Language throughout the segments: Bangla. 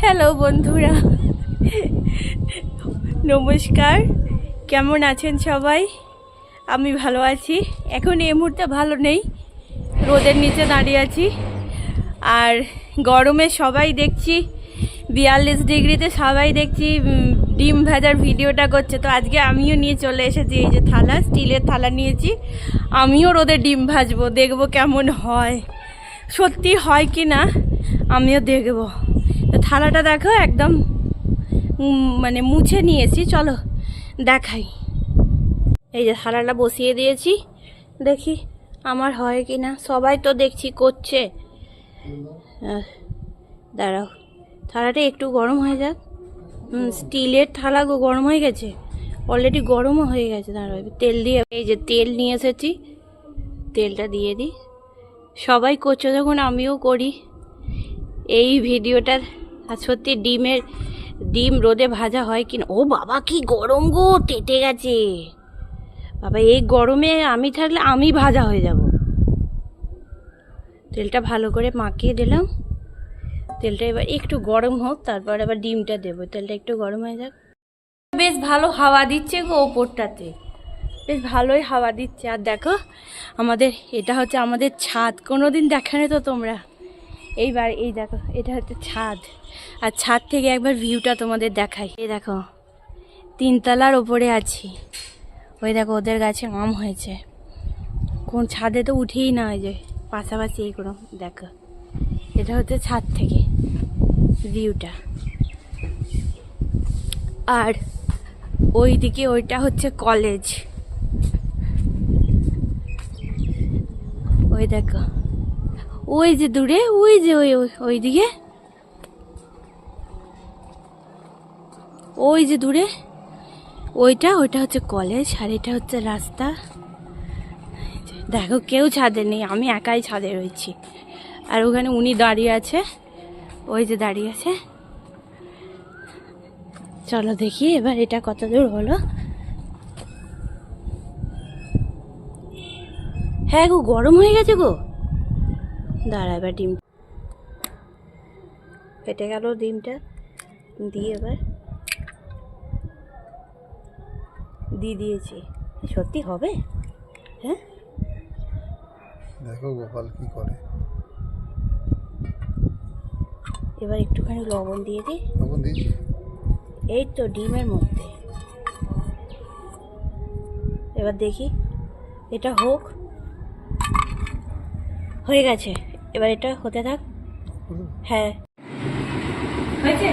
হ্যালো বন্ধুরা। নমস্কার। কেমন আছেন সবাই? আমি ভালো আছি। এখন এই মুহূর্তে ভালো নেই। রোদের নিচে দাঁড়িয়ে আছি। আর গরমে সবাই দেখছি, বিয়াল্লিশ ডিগ্রিতে সবাই দেখছি ডিম ভাজার ভিডিওটা করছে। তো আজকে আমিও নিয়ে চলে এসেছি, এই যে থালা, স্টিলের থালা নিয়েছি। আমিও রোদে ডিম ভাজবো, দেখব কেমন হয়। সত্যি হয় কি না, আমিও দেখব। থালাটা দেখো, একদম মানে মুছে নিয়েছি, চলো দেখাই। এই যে থালাটা বসিয়ে দিয়েছি, দেখি আমার হয় কি না সবাই তো দেখছি করছে। দাঁড়াও, থালাটা একটু গরম হয়ে যাক। স্টিলের থালা গরম হয়ে গেছে? অলরেডি গরমও হয়ে গেছে, দাঁড়াও তেল দিয়ে, এই যে তেল নিয়ে এসেছি, তেলটা দিয়ে দিই। সবাই করছে যখন আমিও করি। এই ভিডিওটা আর সত্যি ডিমের, ডিম রোদে ভাজা হয় কিনা? ও বাবা, কি গরম গো তেটে গেছে। বাবা, এই গরমে আমি থাকলে আমি ভাজা হয়ে যাব। তেলটা ভালো করে মাখিয়ে দিলাম। তেলটা এবার একটু গরম হোক, তারপর আবার ডিমটা দেবো। তেলটা একটু গরম হয়ে যাক। বেশ ভালো হাওয়া দিচ্ছে গো ওপরটাতে। বেশ ভালোই হাওয়া দিচ্ছে। আর দেখো, আমাদের, এটা হচ্ছে আমাদের ছাদ। কোনো দিন দেখানে তো তোমরা? এইবার এই দেখো, এটা হচ্ছে ছাদ। আর ছাদ থেকে একবার ভিউটা তোমাদের দেখাই। এই দেখো, তিনতলার ওপরে আছি। ওই দেখো, ওদের গাছে আম হয়েছে। কোন ছাদে তো উঠেই না ওই যে, পাশাপাশি এইগুলো, দেখো। এটা হচ্ছে ছাদ থেকে ভিউটা আর ওই দিকে ওইটা হচ্ছে কলেজ ওই দেখো ওই যে দূরে, ওই যে ওই, ওই- দিকে ওই যে দূরে। ওইটা ওইটা হচ্ছে কলেজ আর এটা হচ্ছে রাস্তা। দেখো, কেউ ছাদে নেই, আমি একাই ছাদে রয়েছি। আর ওখানে উনি দাঁড়িয়ে আছে। ওই যে দাঁড়িয়ে আছে। চলো দেখি এবার এটা কত দূর হলো। হ্যাঁ গো, গরম হয়ে গেছে গো। দাঁড়া এবার ডিম ফেটে গেল ডিমটা। দিয়ে এবার দিয়ে দিয়েছি। সত্যি হবে? হ্যাঁ? দেখো গোপাল কি করে। এবার একটুখানি লবণ দিয়ে দিই। তখন দিয়েছি? এই তো ডিমের মধ্যে। এবার দেখি। এটা হোক। হয়ে গেছে। এবার এটা হতে থাক। হ্যাঁ। হয়েছে?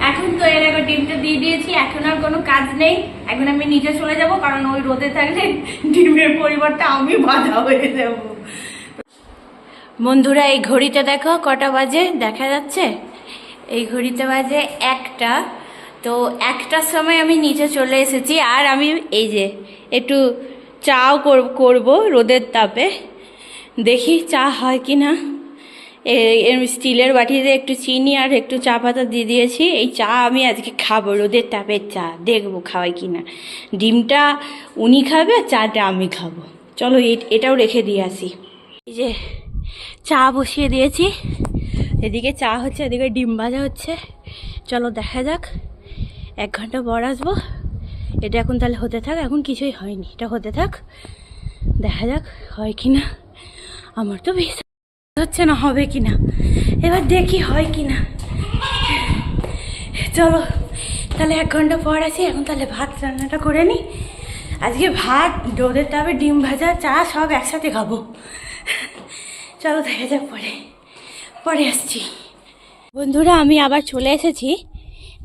এখন তো এর একবার ডিমটা দিয়ে দিয়েছি এখন আর কোনো কাজ নেই। এখন আমি নিচে চলে যাব কারণ ওই রোদে থাকলে ডিমের পরিবর্তে আমি বাধা হয়ে যাব। বন্ধুরা এই ঘড়িটা দেখো কটা বাজে? দেখা যাচ্ছে? এই ঘড়িতে বাজে একটা। তো একটার সময় আমি নিচে চলে এসেছি আর আমি এই যে একটু চাও কর- করব রোদের তাপে। দেখি চা হয় কি না স্টিলের বাটিতে একটু চিনি আর একটু চা পাতা দিয়ে দিয়েছি। এই চা আমি আজকে খাব, রোদের তাপের চা। দেখব খাওয়াই কি না ডিমটা উনি খাবে আর চাটা আমি খাব। চলো এটাও রেখে দিয়ে আসি। এই যে চা বসিয়ে দিয়েছি। এদিকে চা হচ্ছে, এদিকে ডিম ভাজা হচ্ছে। চলো দেখা যাক। এক ঘণ্টা পর আসব। এটা এখন তাহলে হতে থাক, এখন কিছুই হয়নি। এটা হতে থাক, দেখা যাক হয় কি না আমার তো বেশ হচ্ছে না হবে কি না এবার দেখি হয় কি না চলো, তাহলে এক ঘণ্টা পর আছি এখন তাহলে ভাত রান্নাটা করে নিই আজকে ভাত, রোদের তাপে ডিম ভাজা, চা সব একসাথে খাব। চলো দেখা যাক পরে পরে আসছি। বন্ধুরা, আমি আবার চলে এসেছি।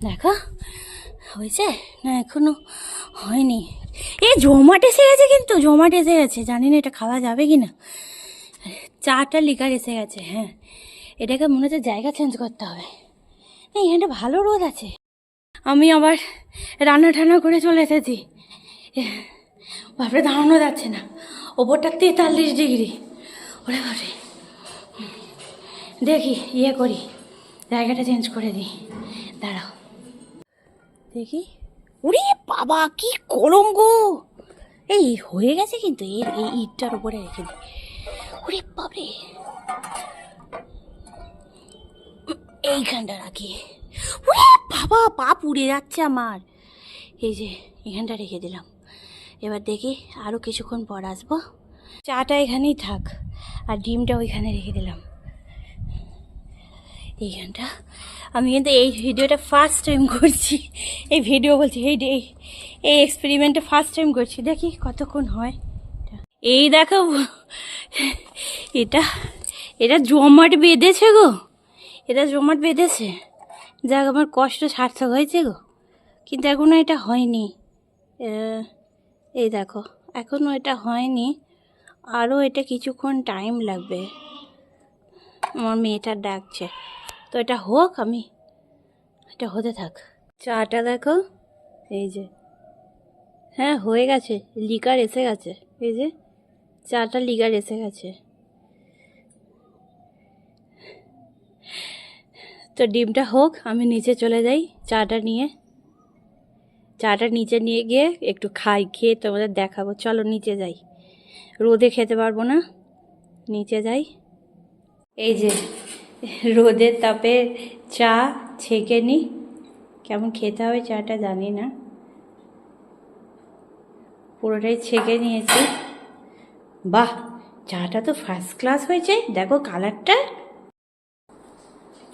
দেখো, হয়েছে না এখনও হয়নি? এ, জমাট এসে গেছে কিন্তু, জমাট এসে গেছে। জানি না এটা খাওয়া যাবে কি না চাটা লিকার এসে গেছে হ্যাঁ। এটাকে মনে হচ্ছে জায়গা চেঞ্জ করতে হবে। না এখানটা ভালো রোদ আছে। আমি আবার রান্না টান্না করে চলে এসেছি। বাপরে, দাঁড়ানো যাচ্ছে না। ওপরটা তেতাল্লিশ ডিগ্রি। ওরে বাপরে। দেখি ইয়ে করি। জায়গাটা চেঞ্জ করে দিই। দাঁড়াও। দেখি। উরে বাবা, কি গরম গো এই, হয়ে গেছে কিন্তু এই ইটটার উপরে রেখে দিই। ওরে বাপরে। এইখানটা রাখি। উরে বাবা পা পুড়ে যাচ্ছে আমার। এই যে, এখানটা রেখে দিলাম। এবার দেখি আরও কিছুক্ষণ পর আসব। চাটা এখানেই থাক, আর ডিমটা ওইখানে রেখে দিলাম। এইখানটা। আমি কিন্তু এই ভিডিওটা ফার্স্ট টাইম করছি। এই ভিডিও বলছি, এই এই এক্সপেরিমেন্টটা ফার্স্ট টাইম করছি। দেখি কতক্ষণ হয়। এই দেখো, এটা এটা জমাট বেঁধেছে গো। এটা জমাট বেঁধেছে। যাক, আমার কষ্ট সার্থক হয়েছে গো। কিন্তু এখনও এটা হয়নি। এই দেখো এখনও এটা হয়নি। আরও এটা কিছুক্ষণ টাইম লাগবে। আমার মেয়েটা ডাকছে। তো এটা হোক আমি, এটা হতে থাক। চাটা দেখো, এই যে হ্যাঁ হয়ে গেছে। লিকার এসে গেছে। এই যে চাটা লিগার এসে গেছে। তো ডিমটা হোক, আমি নিচে চলে যাই চাটা নিয়ে। চাটা নিচে নিয়ে গিয়ে একটু খাই, খেয়ে তোমাদের দেখাবো। চলো নিচে যাই। রোদে খেতে পারব না। নিচে যাই। এই যে, রোদের তাপে চা ছেঁকে নিই কেমন খেতে হবে চাটা জানি না। পুরোটাই ছেঁকে নিয়েছি। বাহ চাটা তো ফার্স্ট ক্লাস হয়েছে দেখো কালারটা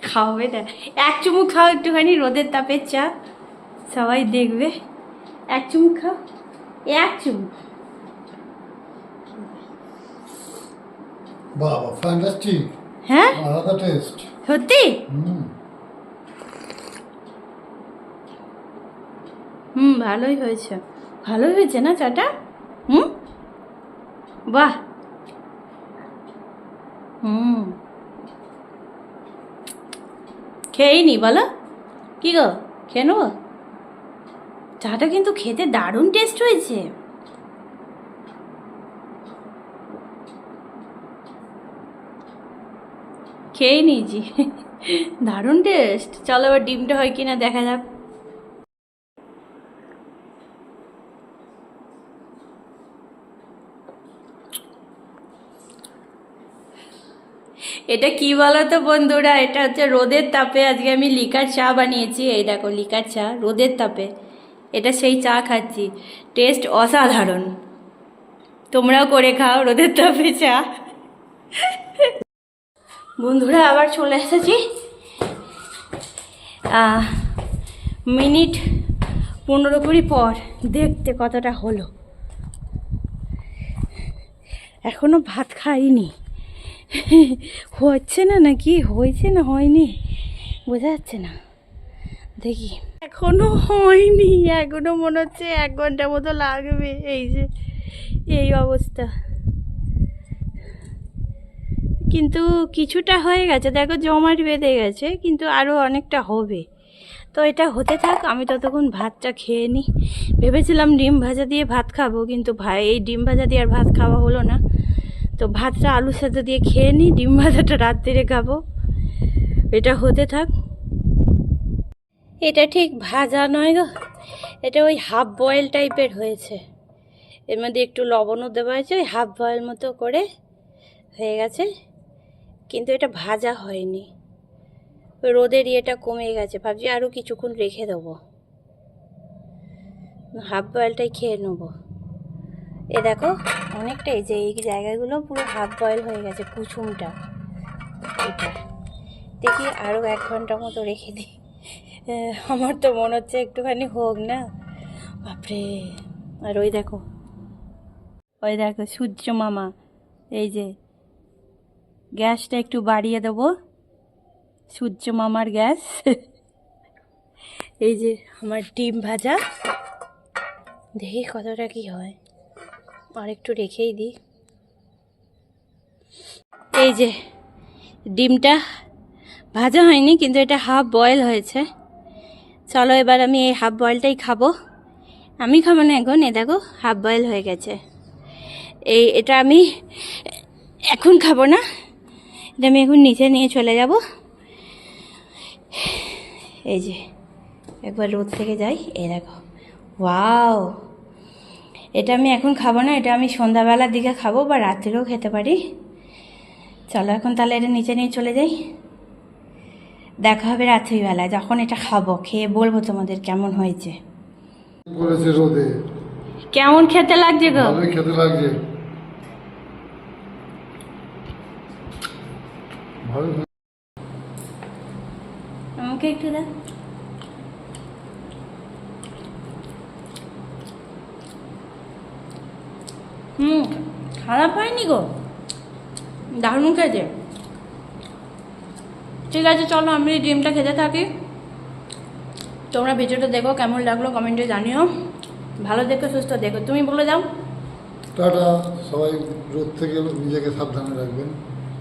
খাওয়াবে না এক চুমুক খাও একটুখানি রোদের তাপের চা। সবাই দেখবে। এক চুমুক খাও এক চুমুক। বাবা ফ্যান্টাস্টিক হ্যাঁ? আলাদা টেস্ট সত্যি? হুম। হুম ভালোই হয়েছে। ভালোই হয়েছে না চাটা? হুম? বাহ। হুম। খেয়েই নি বলো। কি গো, খেয়ে নেব? চাটা কিন্তু খেতে দারুণ টেস্ট হয়েছে। খেয়ে নিয়েছি। দারুণ টেস্ট চলো আবার ডিমটা হয় কিনা দেখা যাক। এটা কি বলো তো বন্ধুরা? এটা হচ্ছে রোদের তাপে আজকে আমি লিকার চা বানিয়েছি। এই দেখো, লিকার চা, রোদের তাপে। এটা সেই চা খাচ্ছি। টেস্ট অসাধারণ। তোমরাও করে খাও রোদের তাপে চা। বন্ধুরা, আবার চলে এসেছি। মিনিট পনেরো কুড়ি পর দেখতে কতটা হলো। এখনও ভাত খাইনি। হচ্ছে না নাকি? হয়েছে না হয়নি? বোঝা যাচ্ছে না। দেখি। এখনও হয়নি, এখনও মনে হচ্ছে এক ঘণ্টা মতো লাগবে। এই যে, এই অবস্থা। কিন্তু কিছুটা হয়ে গেছে। দেখো, জমাট বেঁধে গেছে, কিন্তু আরও অনেকটা হবে। তো এটা হতে থাক, আমি ততক্ষণ ভাতটা খেয়ে নিই। ভেবেছিলাম ডিম ভাজা দিয়ে ভাত খাব, কিন্তু ভাই, এই ডিম ভাজা দিয়ে আর ভাত খাওয়া হলো না। তো ভাতটা আলু সেদ্ধ দিয়ে খেয়ে নিই ডিম ভাজাটা রাত্রিরে খাব। এটা হতে থাক। এটা ঠিক ভাজা নয় গো, এটা ওই হাফ বয়েল টাইপের হয়েছে। এর মধ্যে একটু লবণও দেওয়া হয়েছে, ওই হাফ বয়েল মতো করে হয়ে গেছে। কিন্তু এটা ভাজা হয়নি। রোদের ইয়েটা কমে গেছে, ভাবছি আরও কিছুক্ষণ রেখে দেবো। হাফ বয়েলটাই খেয়ে নেব। এ দেখো অনেকটাই যে, এই জায়গাগুলো পুরো হাফ বয়েল হয়ে গেছে কুচুমটা এটা। দেখি আরও এক ঘণ্টা মতো রেখে দিই। আমার তো মনে হচ্ছে একটুখানি হোক না। বাপরে। আর ওই দেখো। ওই দেখো, সূর্য মামা, এই যে। গ্যাসটা একটু বাড়িয়ে দেবো। সূর্য মামার গ্যাস। এই যে, আমার ডিম ভাজা। দেখি কতটা কি হয়। আর একটু রেখেই দিই। এই যে, ডিমটা ভাজা হয়নি, কিন্তু এটা হাফ বয়েল হয়েছে। চলো এবার আমি এই হাফ বয়েলটাই খাব। আমি খাব না এখন, এ দেখো হাফ বয়েল হয়ে গেছে। এই, এটা আমি এখন খাব না। এটা আমি এখন নিচে নিয়ে চলে যাব। এই যে, একবার রোদ থেকে যাই এই দেখো। ওয়াও! এটা আমি এখন খাব না এটা আমি সন্ধ্যাবেলার দিকে খাব বা রাত্রেও খেতে পারি। চলো এখন তাহলে এটা নিচে নিয়ে চলে যাই। দেখা হবে রাত্রিবেলা যখন এটা খাব খেয়ে বলব তোমাদের কেমন হয়েছে। রোদে। কেমন খেতে লাগছে গো? খেতে লাগছে। আমাকে একটু দাও। হুম, খারাপ হয়নি গো। দারুণ খেতে ঠিক আছে, চলো আমি ডিমটা খেতে থাকি। তোমরা ভিডিওটা দেখো, কেমন লাগল কমেন্টে জানিও। ভালো দেখো, সুস্থ দেখো। তুমি বলে যাও টাটা, সবাই রোদ থেকে নিজেকে সাবধানে রাখবেন।